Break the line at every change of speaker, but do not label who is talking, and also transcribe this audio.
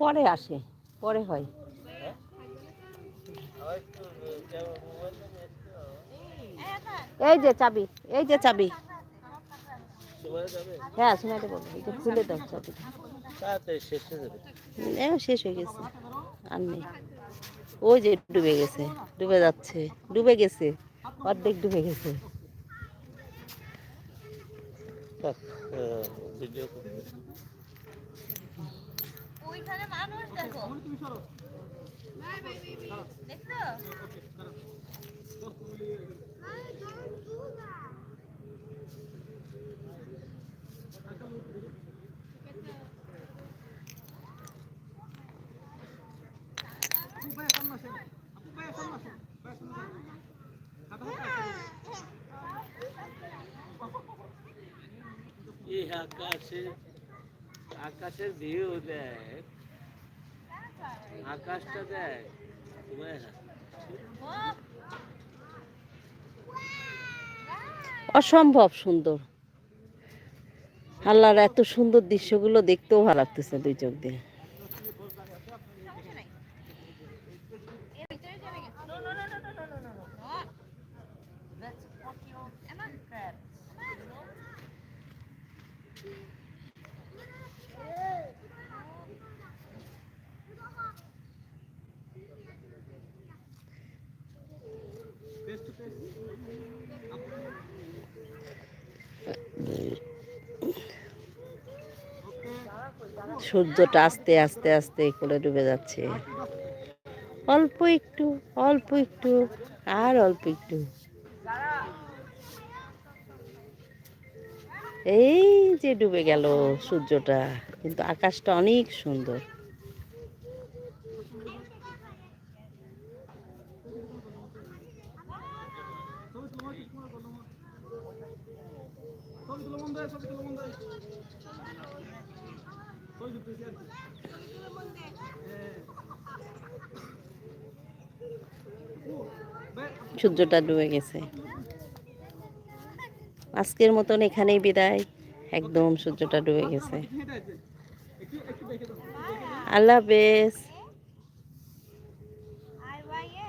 পরে আসে, পরে হয়। এই যে চাবি, এই যে চাবি। হ্যাঁ শোনাতে বলব এই যে খুলে দাও চাবিটা।
শেষ হয়ে
গেছে, আর নেই। ওই যে ডুবে গেছে, ডুবে যাচ্ছে, ডুবে গেছে, অর্ধেক ডুবে গেছে।
ভিডিও
ওইখানে মানুষ দেখো। দেখছ?
আকাশের আকাশের ভিউ দেখ। আকাশটা দেখ।
অসম্ভব সুন্দর। আল্লাহর এত সুন্দর দৃশ্যগুলো দেখতেও ভালো লাগতেছে দুই চোখ দিয়ে। সূর্যটা আস্তে আস্তে আস্তে করে ডুবে যাচ্ছে। অল্প একটু অল্প একটু, আর অল্প একটু। এই যে ডুবে গেল সূর্যটা, কিন্তু আকাশটা অনেক সুন্দর।
ছবি তুলো বন্ধ হয় ছবি তুলো বন্ধ হয় ছবি তুলতেছি আর কি
সূর্যটা ডুবে গেছে। আজকের মতন এখানেই বিদায়। একদম সূর্যটা ডুবে গেছে। আল্লাহ হাফেজ।